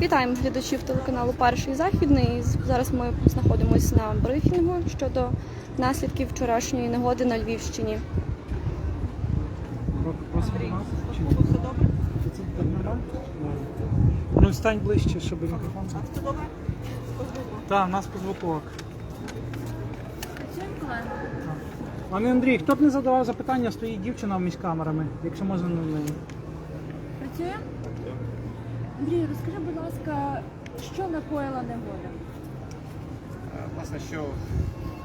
Вітаємо глядачів телеканалу Перший Західний. Зараз ми знаходимося на брифінгу щодо наслідків вчорашньої негоди на Львівщині. Ну, стань ближче, щоб мікрофон. Так, у нас по звуку. Працюємо. Пане Андрій, хто б не задавав запитання, стоїть дівчина між камерами, якщо можна на неї. Працюємо? Андрій, розкажи, будь ласка, що накоїла негода? Е, Власне, що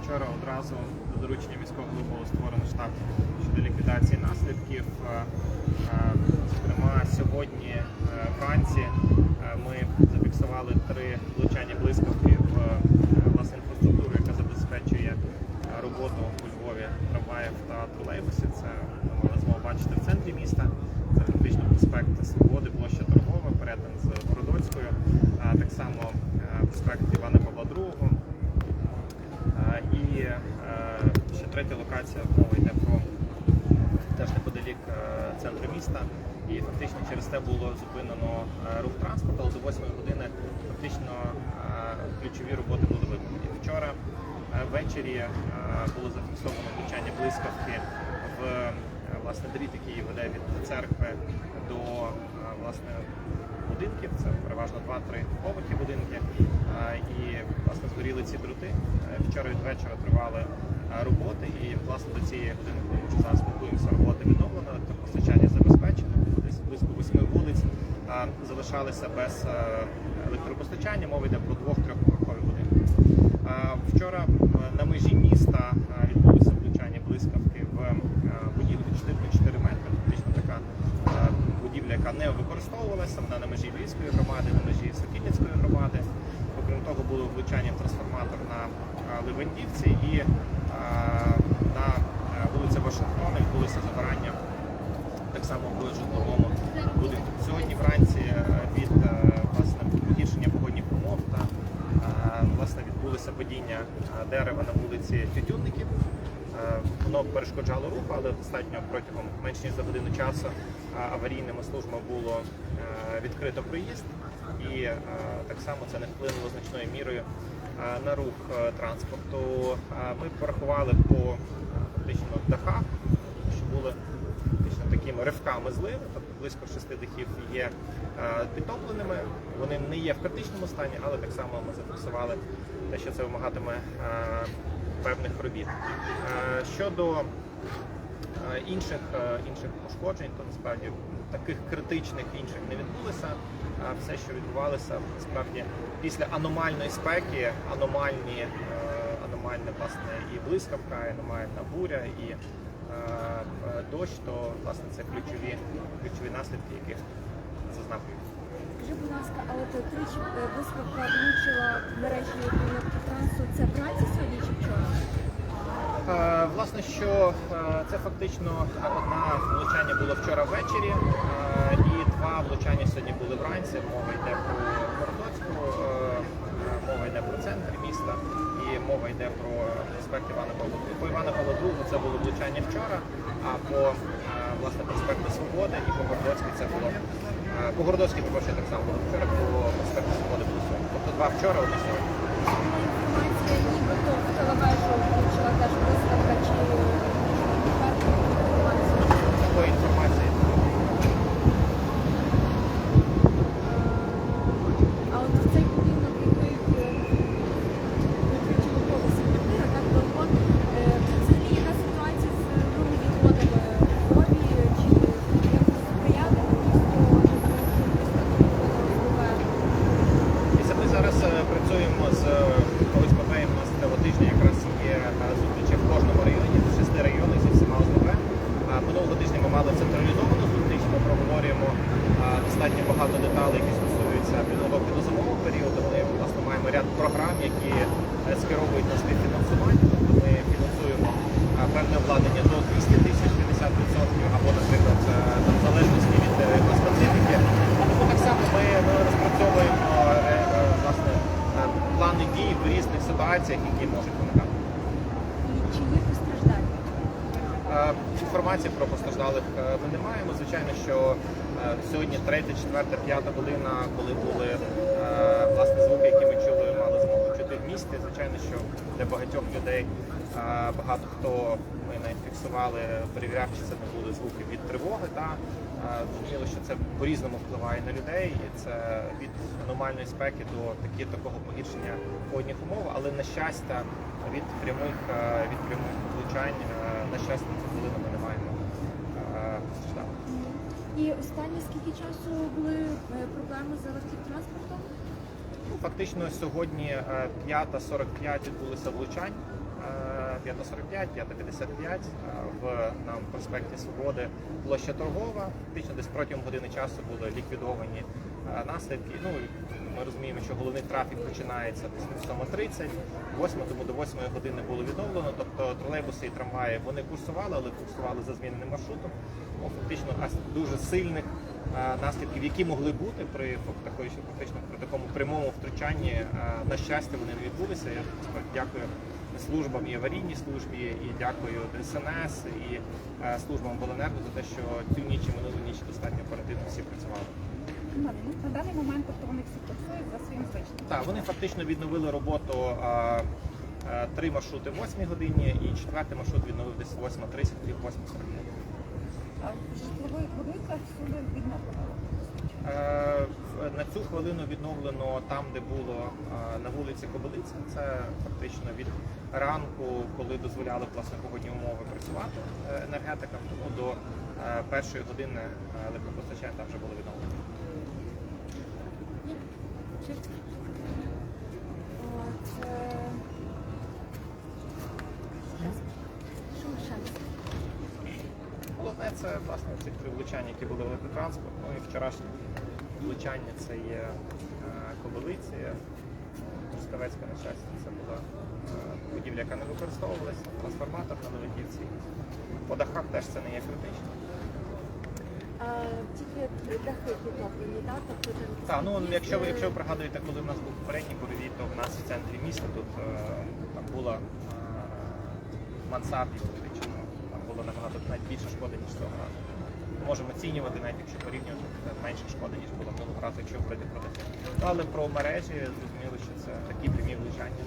вчора одразу до доручення міського голови було створено штаб щодо ліквідації наслідків. Е, е, Зокрема, сьогодні вранці ми зафіксували три влучання блискавки в е, власне інфраструктуру, яка забезпечує е, роботу у Львові трамваїв та тролейбусів. Це ми мали змогу бачити в центрі міста. Це фактично проспект Свободи, площа Торгова, перетин з Городоцькою, а так само е, проспект Івана Павла II. Е, І е, ще третя локація мова йде про теж неподалік е, центру міста. І фактично через те було зупинено е, рух транспорту, але до 8 години фактично е, ключові роботи були виконані. Вчора е, ввечері було зафіксовано влучання блискавки в власне дріт, який веде від церкви до власне будинків. Це переважно 2-3 поверхи будинки. І власне згоріли ці дроти. Вчора від вечора тривали роботи, і власне до цієї години, коли ми зараз спілкуємося, роботи відновлено, електропостачання забезпечено. Десь близько восьми вулиць е, залишалися без е, електропостачання. Мова йде про двох-трьохповерхові будинки. Е, Вчора е, на межі міста відбулося влучання блискавки в будівлю 4 на 4 метри. Фактично така будівля, яка не використовувалася, вона на межі Львівської громади, на межі Сокільницької громади. Окрім того, було влучання в трансформатор на Левандівці і на вулиці Вашингтона відбулося загорання так само в житловому будинку. Сьогодні вранці е, від е, власне погіршення погодних умов та е, власне відбулося е, дерева на вулиці Тютюнників. Е, Воно перешкоджало руху, але достатньо протягом менш ніж за годину часу е, аварійними службами було відкрито проїзд, і так само це не вплинуло значною мірою на рух транспорту. Ми порахували по фактично дахах, що були такими ривками зливи, тобто близько шести дахів є е, підтопленими. Вони не є в критичному стані, але так само ми зафіксували те, що це вимагатиме е, певних робіт. Е, Щодо інших, інших пошкоджень, то насправді таких критичних інших не відбулося. Все, що відбувалося, насправді після аномальної спеки, аномальні, аномальна власне і блискавка, і аномальна буря, і дощ, то власне це ключові, ключові наслідки, яких зазнав Львів. Скажи, будь ласка, а от тричі е, блискавка влучила мережі електротрансу. Це вранці сьогодні чи вчора? Е, Власне, що е, це фактично одна влучання було вчора ввечері, е, і два влучання сьогодні були вранці. Мова йде про Городоцьку, е, е, мова йде про центр міста і мова йде про проспект Івана Павла II. По Івана Павла II це було влучання вчора, а по е, власне проспекту Свободи і по Гордоцькій це було е, по Городоцькій також так само було вчора, по проспекту Свободи було сьогодні. Тобто два вчора, одне сьогодні. Інформація нібито в телевежу влучила теж блискавка чи інформація? Такої інформації. А от в цей будинок, який відключили повністю квартира, так балкон, е, взагалі яка ситуація з новими відходами в Львові, чи якось сприяти Дивіться, Ми зараз е, працюємо з ОСББ, у нас цього тижня якраз є е, зустрічі в кожному районі, в шести районах зі всіма ОСББ. А Минулого тижня ми мали централізовану зустріч, ми проговорюємо е, достатньо багато деталей, які стосуються підготовки до зимового періоду. Ми власне маємо ряд програм, які е, скеровують на співфінансування. Тобто ми фінансуємо е, певне обладнання до 200 тисяч 50% або, наприклад, е, в залежності від е, специфіки. Тому так само ми, розпрацьовуємо е, е, власне плани дій в різних ситуаціях, які можуть виникати. Чи є постраждання? Е, Інформації про постраждалих ми не маємо. Звичайно, що Сьогодні третя, четверта, п'ята година, коли були власне звуки, які ми чули, місті. Звичайно, що для багатьох людей багато хто ми навіть фіксували, перевіряв, чи це не були звуки від тривоги. Та зрозуміло, що це по-різному впливає на людей, і це від аномальної спеки до такі такого погіршення погодних умов, але на щастя, від прямих від прямих влучань, на щастя, хвилину ми не маємо е. І останні скільки часу були е, проблеми з електротранспортом? Ну, Фактично сьогодні е, 5.45 відбулося влучань. Е, 5.45, 5.55 е, в на проспекті Свободи площа торгова. Фактично десь протягом години часу були ліквідовані е, наслідки. Ну ми розуміємо, що головний трафік починається десь в 7.30, 8, тому до 8 години було відновлено. Тобто тролейбуси і трамваї вони курсували, але курсували за зміненим маршрутом. Ну, фактично дуже сильних е, наслідків, які могли бути при такої, фактично при такому прямому втручанні. е, На щастя, вони не відбулися. Я дякую службам і аварійній службі, і дякую ДСНС і е, службам обленерго за те, що цю ніч і минулу ніч достатньо оперативно всі працювали. На даний момент тобто вони всі працюють за своїм звичним. Так, вони фактично відновили роботу. е, е, Три маршрути в 8 годині і четвертий маршрут відновив десь 8.30, 8.45. А житлових будинках всюди відновлено. Е, На цю хвилину відновлено там, де було е, на вулиці Кобилиця. Це фактично від ранку, коли дозволяли власне погодні умови працювати е, енергетикам, тому до першої години електропостачання там вже було відновлено. Чи От, е, що ми ще? Головне це власне ці три влучання, які були в електротранспорт. Ну і вчорашнє влучання це є е, Кобилиці, Трускавецька, на щастя, це була е, будівля, яка не використовувалася, трансформатор на Левитівці. По дахах теж це не є критично. Тільки дахи підтоплені, так? Тобто там Так, ну якщо ви е, якщо ви пригадуєте, коли в нас був попередній буревій, то в нас в центрі міста тут там була мансарді було набагато навіть більше шкоди, ніж цього разу. Можемо оцінювати, навіть якщо порівнювати менше шкоди, ніж було минулого разу, якщо говорити про дитину. Ну, але про мережі зрозуміло, що це такі прямі влучання.